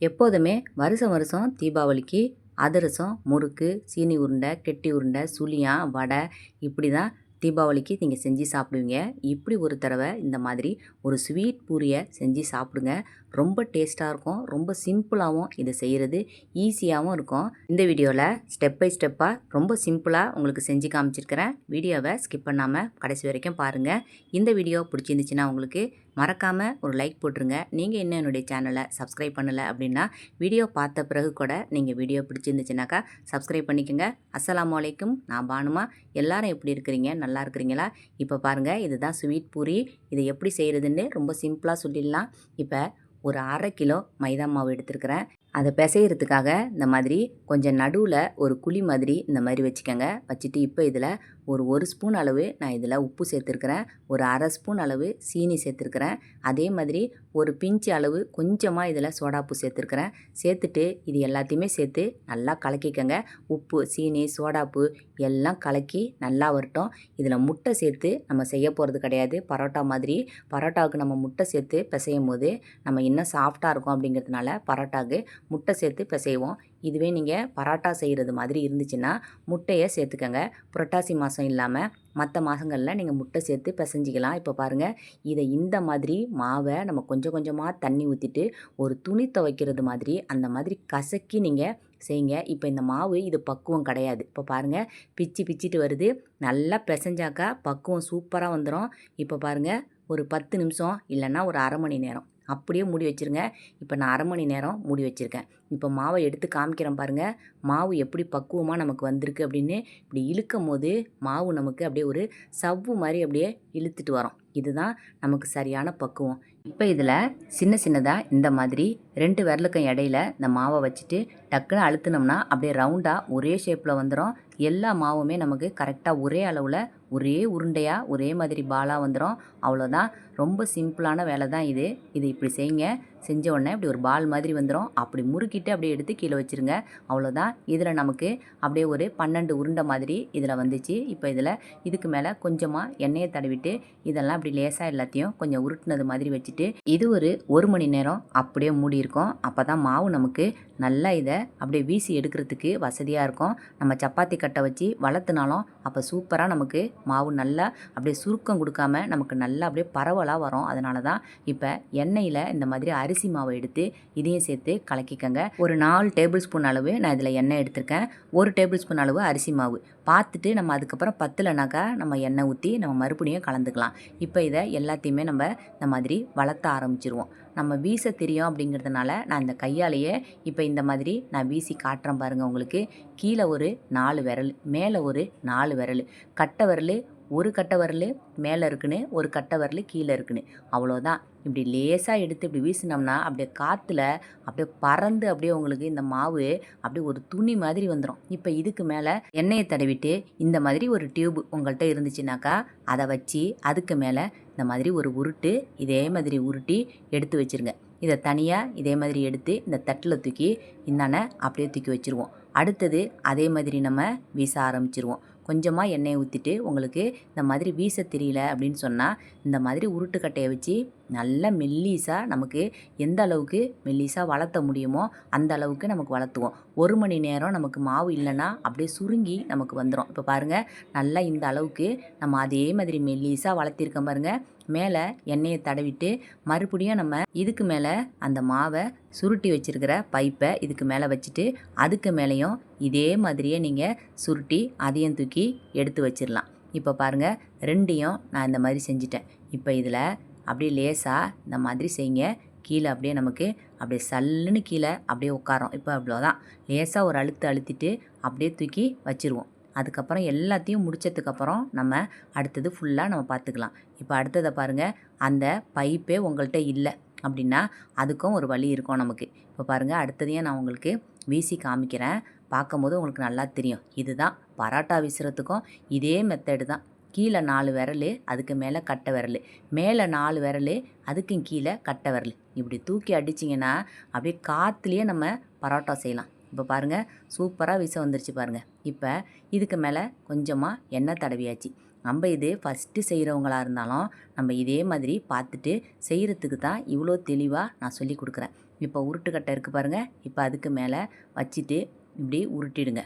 எப்போதுமே வருஷம் வருஷம் தீபாவளிக்கு அதிரசம் முறுக்கு சீனி உருண்டை கெட்டி உருண்டை சுழியான் வடை இப்படி தான் தீபாவளிக்கு நீங்கள் செஞ்சு சாப்பிடுவீங்க. இப்படி ஒரு தடவை இந்த மாதிரி ஒரு ஸ்வீட் பூரியை செஞ்சு சாப்பிடுங்க. ரொம்ப டேஸ்ட்டாக இருக்கும். ரொம்ப சிம்பிளாகவும் இதை செய்கிறது ஈஸியாகவும் இருக்கும். இந்த வீடியோவில் ஸ்டெப் பை ஸ்டெப்பாக ரொம்ப சிம்பிளாக உங்களுக்கு செஞ்சு காமிச்சிருக்கிறேன். வீடியோவை ஸ்கிப் பண்ணாமல் கடைசி வரைக்கும் பாருங்கள் இந்த வீடியோ பிடிச்சிருந்துச்சுன்னா உங்களுக்கு மறக்காமல் ஒரு லைக் போட்டுருங்க. நீங்கள் இன்னும் என்னுடைய சேனலை சப்ஸ்கிரைப் பண்ணலை அப்படின்னா வீடியோ பார்த்த பிறகு கூட நீங்கள் வீடியோ பிடிச்சிருந்துச்சுனாக்கா சப்ஸ்கிரைப் பண்ணிக்கோங்க. அஸ்ஸலாமு அலைக்கும். நான் பானுமா. எல்லாரும் எப்படி இருக்கிறீங்க? நல்லா இருக்கிறீங்களா? இப்போ பாருங்கள் இதுதான் ஸ்வீட் பூரி. இதை எப்படி செய்கிறதுன்னு ரொம்ப சிம்பிளாக சொல்லிடலாம். இப்போ ஒரு அரை கிலோ மைதா மாவு எடுத்துருக்கிறேன். அதை பிசையிறதுக்காக இந்த மாதிரி கொஞ்சம் நடுவில் ஒரு குழி மாதிரி இந்த மாதிரி வச்சுக்கோங்க. வச்சுட்டு இப்போ இதில் ஒரு ஒரு ஸ்பூன் அளவு நான் இதில் உப்பு சேர்த்துருக்குறேன். ஒரு அரை ஸ்பூன் அளவு சீனி சேர்த்துருக்குறேன். அதே மாதிரி ஒரு பிஞ்சு அளவு கொஞ்சமாக இதில் சோடாப்பு சேர்த்துருக்குறேன். சேர்த்துட்டு இது எல்லாத்தையுமே சேர்த்து நல்லா கலக்கிக்கங்க. உப்பு சீனி சோடாப்பு எல்லாம் கலக்கி நல்லா வரட்டும். இதில் முட்டை சேர்த்து நம்ம செய்ய போகிறது கிடையாது. பரோட்டா மாதிரி பரோட்டாவுக்கு நம்ம முட்டை சேர்த்து பிசையும் போது நம்ம இன்னும் சாஃப்டாக இருக்கும் அப்படிங்கிறதுனால பரோட்டாவுக்கு முட்டை சேர்த்து பிசைவோம். இதுவே நீங்கள் பரோட்டா செய்கிறது மாதிரி இருந்துச்சுன்னா முட்டையை சேர்த்துக்கங்க. புரட்டாசி மாதம் இல்லாமல் மற்ற மாதங்களில் நீங்கள் முட்டை சேர்த்து பிசைஞ்சிக்கலாம். இப்போ பாருங்கள் இதை இந்த மாதிரி மாவை நம்ம கொஞ்சம் கொஞ்சமாக தண்ணி ஊற்றிட்டு ஒரு துணி துவைக்கிறது மாதிரி அந்த மாதிரி கசக்கி நீங்கள் செய்யுங்க. இப்போ இந்த மாவு இது பக்குவம் கிடையாது. இப்போ பாருங்கள் பிச்சு பிச்சுட்டு வருது. நல்லா பிசைஞ்சாக்கா பக்குவம் சூப்பராக வந்துடும் இப்போ பாருங்கள் ஒரு பத்து நிமிஷம் இல்லைன்னா ஒரு அரை மணி நேரம். அப்படியே மூடி வச்சுருங்க. இப்போ நான் அரை மணி நேரம் மூடி வச்சுருக்கேன். இப்போ மாவை எடுத்து காமிக்கிறேன் பாருங்கள் மாவு எப்படி பக்குவமாக நமக்கு வந்திருக்கு அப்படின்னு. இப்படி இழுக்கும் போது மாவு நமக்கு அப்படியே ஒரு சவ்வு மாதிரி அப்படியே இழுத்துட்டு வரோம். இதுதான் நமக்கு சரியான பக்குவம். இப்போ இதில் சின்ன சின்னதாக இந்த மாதிரி ரெண்டு விரலுக்கும் இடையில இந்த மாவை வச்சுட்டு டக்குன்னு அழுத்தினோம்னா அப்படியே ரவுண்டாக ஒரே ஷேப்பில் வந்துடும் எல்லா மாவுமே நமக்கு கரெக்டாக ஒரே அளவில் ஒரே உருண்டையாக ஒரே மாதிரி பாலாக வந்துடும் அவ்வளோதான் ரொம்ப சிம்பிளான வேலை தான் இது. இது இப்படி செய்யுங்க. செஞ்ச உடனே இப்படி ஒரு பால் மாதிரி வந்துடும் அப்படி முறுக்கிட்டு அப்படியே எடுத்து கீழே வச்சுருங்க. அவ்வளோதான் இதில் நமக்கு அப்படியே ஒரு பன்னெண்டு உருண்டை மாதிரி இதில் வந்துச்சு. இப்போ இதில் இதுக்கு மேலே கொஞ்சமாக எண்ணெயை தடவிட்டு இதெல்லாம் அப்படி லேசாக எல்லாத்தையும் கொஞ்சம் உருட்டுனது மாதிரி வச்சுட்டு இது ஒரு ஒரு மணி நேரம் அப்படியே மூடி இருக்கும். அப்போ தான் மாவு நமக்கு நல்லா இதை அப்படியே வீசி எடுக்கிறதுக்கு வசதியாக இருக்கும். நம்ம சப்பாத்தி கட்டை வச்சு வளர்த்துனாலும் அப்போ சூப்பராக நமக்கு மாவு நல்லா அப்படியே சுருக்கம் கொடுக்காம நமக்கு நல்லா அப்படியே பரவலாக வரும். அதனால தான் இப்போ எண்ணெயில் இந்த மாதிரி அரிசி மாவை எடுத்து இதையும் சேர்த்து கலக்கிக்கங்க. ஒரு நாலு டேபிள் ஸ்பூன் அளவு நான் இதில் எண்ணெய் எடுத்திருக்கேன். ஒரு டேபிள் ஸ்பூன் அளவு அரிசி மாவு. பார்த்துட்டு நம்ம அதுக்கப்புறம் பத்தலைனாக்கா நம்ம எண்ணெய் ஊற்றி நம்ம மறுபடியும் கலந்துக்கலாம். இப்போ இதை எல்லாத்தையுமே நம்ம இந்த மாதிரி வளர்த்த ஆரம்பிச்சிருவோம். நம்ம வீச தெரியும் அப்படிங்கிறதுனால நான் இந்த கையாலேயே இப்போ இந்த மாதிரி நான் வீசி காட்டுறேன் பாருங்கள் உங்களுக்கு. கீழே ஒரு நாலு விரல் மேலே ஒரு நாலு விரல் கட்டை விரல் ஒரு கட்டை விரல் மேலே இருக்குன்னு ஒரு கட்டை விரல் கீழே இருக்குன்னு. அவ்வளோதான் இப்படி லேசாக எடுத்து இப்படி வீசினோம்னா அப்படியே காற்றுல அப்படியே பறந்து அப்படியே உங்களுக்கு இந்த மாவு அப்படியே ஒரு துணி மாதிரி வந்துடும் இப்போ இதுக்கு மேலே எண்ணெயை தடவிட்டு இந்த மாதிரி ஒரு டியூப் உங்கள்கிட்ட இருந்துச்சுனாக்கா அதை வச்சு அதுக்கு மேலே இந்த மாதிரி ஒரு உருட்டு இதே மாதிரி உருட்டி எடுத்து வச்சுருங்க. இதை தனியாக இதே மாதிரி எடுத்து இந்த தட்டில் தூக்கி இந்தான அப்படியே தூக்கி வச்சுருவோம். அடுத்தது அதே மாதிரி நம்ம வீச ஆரம்பிச்சிருவோம். கொஞ்சமாக எண்ணெயை ஊற்றிட்டு உங்களுக்கு இந்த மாதிரி வீச தெரியல அப்படின்னு சொன்னால் இந்த மாதிரி உருட்டுக்கட்டையை வச்சு நல்ல மெல்லீஸாக நமக்கு எந்த அளவுக்கு மெல்லீஸாக வளர்த்த முடியுமோ அந்த அளவுக்கு நமக்கு வளர்த்துவோம். ஒரு மணி நேரம் நமக்கு மாவு இல்லைன்னா அப்படியே சுருங்கி நமக்கு வந்துடும் இப்போ பாருங்கள் நல்லா இந்த அளவுக்கு நம்ம அதே மாதிரி மெல்லீஸாக வளர்த்திருக்கோம் பாருங்கள் மேலே எண்ணெயை தடவிட்டு மறுபடியும் நம்ம இதுக்கு மேலே அந்த மாவை சுருட்டி வச்சுருக்கிற பைப்பை இதுக்கு மேலே வச்சுட்டு அதுக்கு மேலேயும் இதே மாதிரியே நீங்கள் சுருட்டி அதையும் தூக்கி எடுத்து வச்சிடலாம் இப்போ பாருங்கள் ரெண்டையும் நான் இந்த மாதிரி செஞ்சிட்டேன். இப்போ இதில் அப்படியே லேசாக இந்த மாதிரி செய்யுங்க கீழே அப்படியே நமக்கு அப்படியே சல்லுன்னு கீழே அப்படியே உட்காரோம் இப்போ அவ்வளோதான். லேசாக ஒரு அழுத்து அழுத்திட்டு அப்படியே தூக்கி வச்சுருவோம். அதுக்கப்புறம் எல்லாத்தையும் முடித்ததுக்கப்புறம் நம்ம அடுத்தது ஃபுல்லாக நம்ம பார்த்துக்கலாம். இப்போ அடுத்ததை பாருங்கள் அந்த பைப்பே உங்கள்கிட்ட இல்லை அப்படின்னா அதுக்கும் ஒரு வழி இருக்கும் நமக்கு. இப்போ பாருங்கள் அடுத்ததையும் நான் உங்களுக்கு வீசி காமிக்கிறேன். பார்க்கும்போது உங்களுக்கு நல்லா தெரியும். இதுதான் பராட்டா வீசுகிறதுக்கும் இதே மெத்தடு தான். கீழே நாலு விரல் அதுக்கு மேலே கட்டை விரல். மேலே நாலு விரல் அதுக்கும் கீழே கட்டை விரல். இப்படி தூக்கி அடிச்சிங்கன்னா அப்படியே காற்றுலேயே நம்ம பரோட்டா செய்யலாம். இப்போ பாருங்கள் சூப்பராக விசை வந்துருச்சு பாருங்கள் இப்போ இதுக்கு மேலே கொஞ்சமாக எண்ணெய் தடவியாச்சு. நம்ம இது ஃபஸ்ட்டு செய்கிறவங்களாக இருந்தாலும் நம்ம இதே மாதிரி பார்த்துட்டு செய்கிறதுக்கு தான் இவ்வளோ தெளிவாக நான் சொல்லி கொடுக்குறேன். இப்போ உருட்டுக்கட்டை இருக்குது பாருங்கள் இப்போ அதுக்கு மேலே வச்சுட்டு இப்படி உருட்டிடுங்க.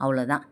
அவ்வளோதான்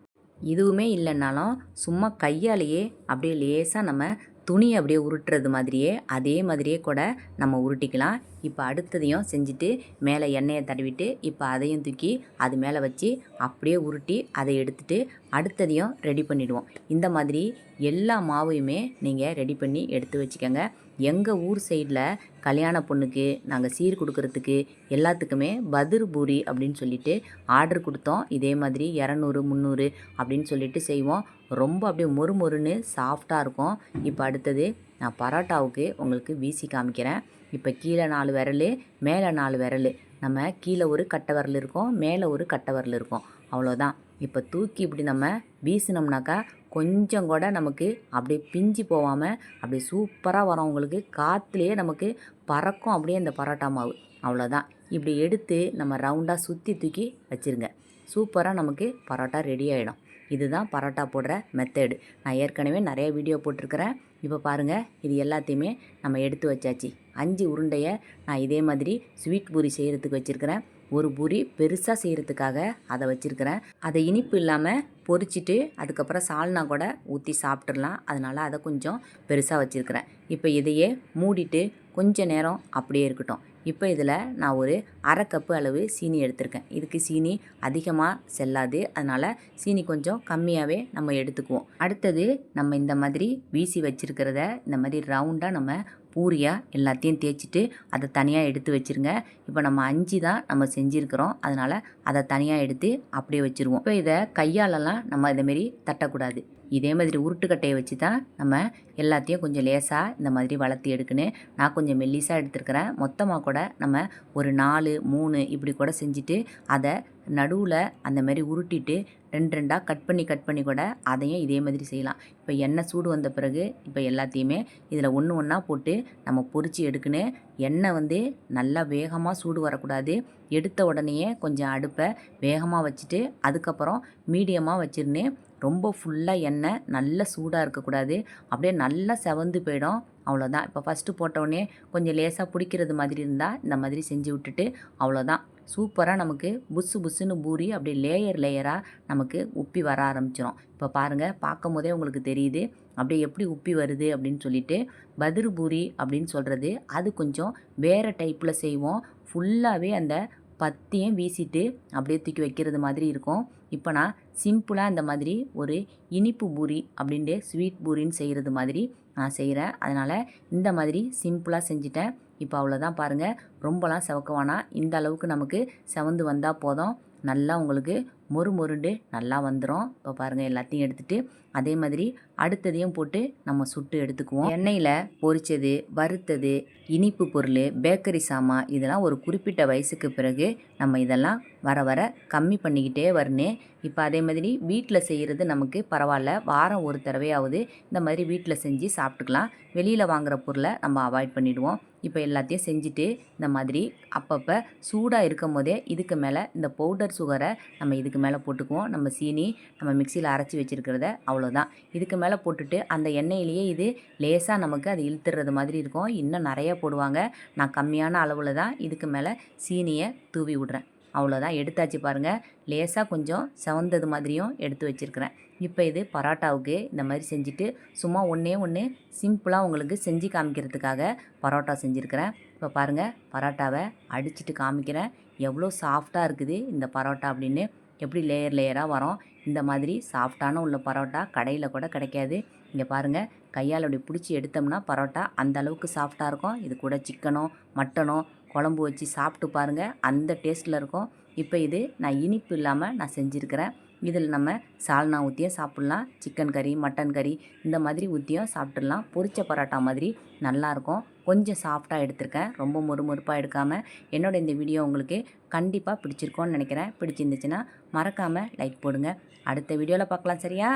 இதுவுமே இல்லைன்னாலும் சும்மா கையாலேயே அப்படியே லேசாக நம்ம துணியை அப்படியே உருட்டுறது மாதிரியே அதே மாதிரியே கூட நம்ம உருட்டிக்கலாம். இப்போ அடுத்ததையும் செஞ்சுட்டு மேலே எண்ணெயை தடவிட்டு இப்போ அதையும் தூக்கி அது மேலே வச்சு அப்படியே உருட்டி அதை எடுத்துட்டு அடுத்ததையும் ரெடி பண்ணிவிடுவோம் இந்த மாதிரி எல்லா மாவையுமே நீங்கள் ரெடி பண்ணி எடுத்து வச்சுக்கோங்க. எங்கள் ஊர் சைடில் கல்யாண பொண்ணுக்கு நாங்கள் சீர் கொடுக்கறதுக்கு எல்லாத்துக்குமே பதுர் பூரி அப்படின்னு சொல்லிட்டு ஆர்டர் கொடுத்தோம். இதே மாதிரி இரநூறு முந்நூறு அப்படின்னு சொல்லிட்டு செய்வோம். ரொம்ப அப்படியே மொறு மொறுன்னு சாஃப்டாக இருக்கும். இப்போ அடுத்தது நான் பரோட்டாவுக்கு உங்களுக்கு வீசி காமிக்கிறேன். இப்போ கீழே நாலு விரல் மேலே நாலு விரல். நம்ம கீழே ஒரு கட்டை விரல் இருக்கும் மேலே ஒரு கட்டை விரல் இருக்கும். அவ்வளோதான் இப்போ தூக்கி இப்படி நம்ம வீசினோம்னாக்கா கொஞ்சம் கூட நமக்கு அப்படியே பிஞ்சு போகாமல் அப்படியே சூப்பராக வரும். உங்களுக்கு காற்றுலேயே நமக்கு பறக்கும் அப்படியே இந்த பரோட்டா மாவு. அவ்வளோதான் இப்படி எடுத்து நம்ம ரவுண்டாக சுற்றி தூக்கி வச்சுருங்க. சூப்பராக நமக்கு பரோட்டா ரெடி ஆகிடும் இதுதான் பரோட்டா போடுற மெத்தேடு நான் ஏற்கனவே நிறைய வீடியோ போட்டிருக்கிறேன். இப்போ பாருங்கள் இது எல்லாத்தையுமே நம்ம எடுத்து வச்சாச்சு. அஞ்சு உருண்டையை நான் இதே மாதிரி ஸ்வீட் பூரி செய்கிறதுக்கு வச்சுருக்கிறேன். ஒரு பூரி பெருசாக செய்கிறதுக்காக அதை வச்சுருக்கிறேன். அதை இனிப்பு இல்லாமல் பொறிச்சிட்டு அதுக்கப்புறம் சால்னா கூட ஊற்றி சாப்பிட்றலாம் அதனால் அதை கொஞ்சம் பெருசாக வச்சுருக்கிறேன். இப்போ இதையே மூடிட்டு கொஞ்ச நேரம் அப்படியே இருக்கட்டும். இப்போ இதில் நான் ஒரு அரை கப்பு அளவு சீனி எடுத்திருக்கேன். இதுக்கு சீனி அதிகமாக செல்லாது. அதனால் சீனி கொஞ்சம் கம்மியாகவே நம்ம எடுத்துக்குவோம். அடுத்தது நம்ம இந்த மாதிரி வீசி வச்சுருக்கிறத இந்த மாதிரி ரவுண்டாக நம்ம பூரியாக எல்லாத்தையும் தேய்ச்சிட்டு அதை தனியாக எடுத்து வச்சுருங்க. இப்போ நம்ம அஞ்சு தான் நம்ம செஞ்சுருக்கிறோம். அதனால் அதை தனியாக எடுத்து அப்படியே வச்சுருவோம். இப்போ இதை கையாலலாம் நம்ம இதேமாரி தட்டக்கூடாது. இதே மாதிரி உருட்டுக்கட்டையை வச்சு தான் நம்ம எல்லாத்தையும் கொஞ்சம் லேசாக இந்த மாதிரி வளர்த்தி எடுக்கணும் நான் கொஞ்சம் மெல்லிஸாக எடுத்துருக்கிறேன். மொத்தமாக கூட நம்ம ஒரு நாலு மூணு இப்படி கூட செஞ்சுட்டு அதை நடுவில் அந்த மாதிரி உருட்டிட்டு ரெண்டு ரெண்டாக கட் பண்ணி கட் பண்ணி கூட அதையும் இதே மாதிரி செய்யலாம். இப்போ எண்ணெய் சூடு வந்த பிறகு இப்போ எல்லாத்தையுமே இதில் ஒன்று ஒன்றா போட்டு நம்ம பொரித்து எடுக்கணும் எண்ணெய் வந்து நல்லா வேகமாக சூடு வரக்கூடாது. எடுத்த உடனேயே கொஞ்சம் அடுப்பை வேகமாக வச்சுட்டு அதுக்கப்புறம் மீடியமாக வச்சிருந்தேன் ரொம்ப ஃபுல்லாக எண்ணெய் நல்ல சூடாக இருக்கக்கூடாது. அப்படியே நல்லா செவந்து போயிடும். அவ்வளோதான் இப்போ ஃபஸ்ட்டு போட்டோடனே கொஞ்சம் லேசாக பிடிக்கிறது மாதிரி இருந்தால் இந்த மாதிரி செஞ்சு விட்டுட்டு அவ்வளோதான் சூப்பராக நமக்கு புஸ்ஸு புஸ்ஸுன்னு பூரி அப்படியே லேயர் லேயராக நமக்கு உப்பி வர ஆரம்பிச்சிடும் இப்போ பாருங்கள் பார்க்கும் போதே உங்களுக்கு தெரியுது. அப்படியே எப்படி உப்பி வருது அப்படின்னு சொல்லிட்டு பதிரு பூரி அப்படின்னு சொல்கிறது அது கொஞ்சம் வேறு டைப்பில் செய்வோம். ஃபுல்லாகவே அந்த பத்தியும் வீசிட்டு அப்படியே தூக்கி வைக்கிறது மாதிரி இருக்கும். இப்போ நான் சிம்பிளாக இந்த மாதிரி ஒரு இனிப்பு பூரி அப்படின்ட்டு ஸ்வீட் பூரின்னு செய்கிறது மாதிரி நான் செய்கிறேன் அதனால் இந்த மாதிரி சிம்பிளாக செஞ்சுட்டேன். இப்போ அவ்வளோதான் பாருங்கள் ரொம்பலாம் செவக்க வேணாம். இந்த அளவுக்கு நமக்கு செவந்து வந்தால் போதும். நல்லா உங்களுக்கு மொறு மொருண்டு நல்லா வந்துடும் இப்போ பாருங்கள் எல்லாத்தையும் எடுத்துகிட்டு அதே மாதிரி அடுத்ததையும் போட்டு நம்ம சுட்டு எடுத்துக்குவோம். எண்ணெயில் பொரிச்சது வறுத்தது இனிப்பு பொருள் பேக்கரி சாமான் இதெல்லாம் ஒரு குறிப்பிட்ட வயசுக்கு பிறகு நம்ம இதெல்லாம் வர வர கம்மி பண்ணிக்கிட்டே வரணும். இப்போ அதே மாதிரி வீட்டில் செய்கிறது நமக்கு பரவாயில்ல. வாரம் ஒரு தடவையாவது இந்த மாதிரி வீட்டில் செஞ்சு சாப்பிட்டுக்கலாம். வெளியில் வாங்குகிற பொருளை நம்ம அவாய்ட் பண்ணிவிடுவோம் இப்போ எல்லாத்தையும் செஞ்சுட்டு இந்த மாதிரி அப்பப்போ சூடாக இருக்கும் போதே இதுக்கு மேலே இந்த பவுடர் சுகரை நம்ம இதுக்கு மேலே போட்டுக்குவோம். நம்ம சீனி நம்ம மிக்சியில் அரைச்சி வச்சுருக்கிறத அவ்வளோதான். இதுக்கு மேலே போட்டுட்டு அந்த எண்ணெயிலேயே இது லேசாக நமக்கு அது இழுத்துறது மாதிரி இருக்கும். இன்னும் நிறைய போடுவாங்க. நான் கம்மியான அளவில் தான் இதுக்கு மேலே சீனியை தூவி விடுறேன். அவ்வளோதான். எடுத்தாச்சு பாருங்கள் லேசாக கொஞ்சம் செவந்தது மாதிரியும் எடுத்து வச்சுருக்கிறேன். இப்போ இது பரோட்டாவுக்கு இந்த மாதிரி செஞ்சுட்டு சும்மா ஒன்றே ஒன்று சிம்பிளாக உங்களுக்கு செஞ்சு காமிக்கிறதுக்காக பரோட்டா செஞ்சுருக்கிறேன். இப்போ பாருங்கள் பரோட்டாவை அடிச்சுட்டு காமிக்கிறேன். எவ்வளோ சாஃப்டாக இருக்குது இந்த பரோட்டா அப்படின்னு. எப்படி லேயர் லேயராக வரும். இந்த மாதிரி சாஃப்டான உள்ள பரோட்டா கடையில் கூட கிடைக்காது. இங்கே பாருங்கள் கையால் அப்படி பிடிச்சி எடுத்தோம்னா பரோட்டா அந்த அளவுக்கு சாஃப்டாக இருக்கும். இது கூட சிக்கனோ மட்டனோ குழம்பு வச்சு சாப்பிட்டு பாருங்கள் அந்த டேஸ்ட்டில் இருக்கும். இப்போ இது நான் இனிப்பு இல்லாமல் நான் செஞ்சுருக்கிறேன். இதில் நம்ம சால்னா ஊற்றியும் சாப்பிட்லாம். சிக்கன் கறி மட்டன் கறி இந்த மாதிரி ஊற்றியும் சாப்பிட்றலாம் பொரிச்ச பரோட்டா மாதிரி நல்லாயிருக்கும் கொஞ்சம் சாஃப்டாக எடுத்திருக்கேன். ரொம்ப மொறுமொறுப்பாக எடுக்காமல் என்னோட இந்த வீடியோ உங்களுக்கு கண்டிப்பாக பிடிச்சிருக்கோன்னு நினைக்கிறேன். பிடிச்சிருந்துச்சுன்னா மறக்காமல் லைக் போடுங்க. அடுத்த வீடியோவில் பார்க்கலாம் சரியா?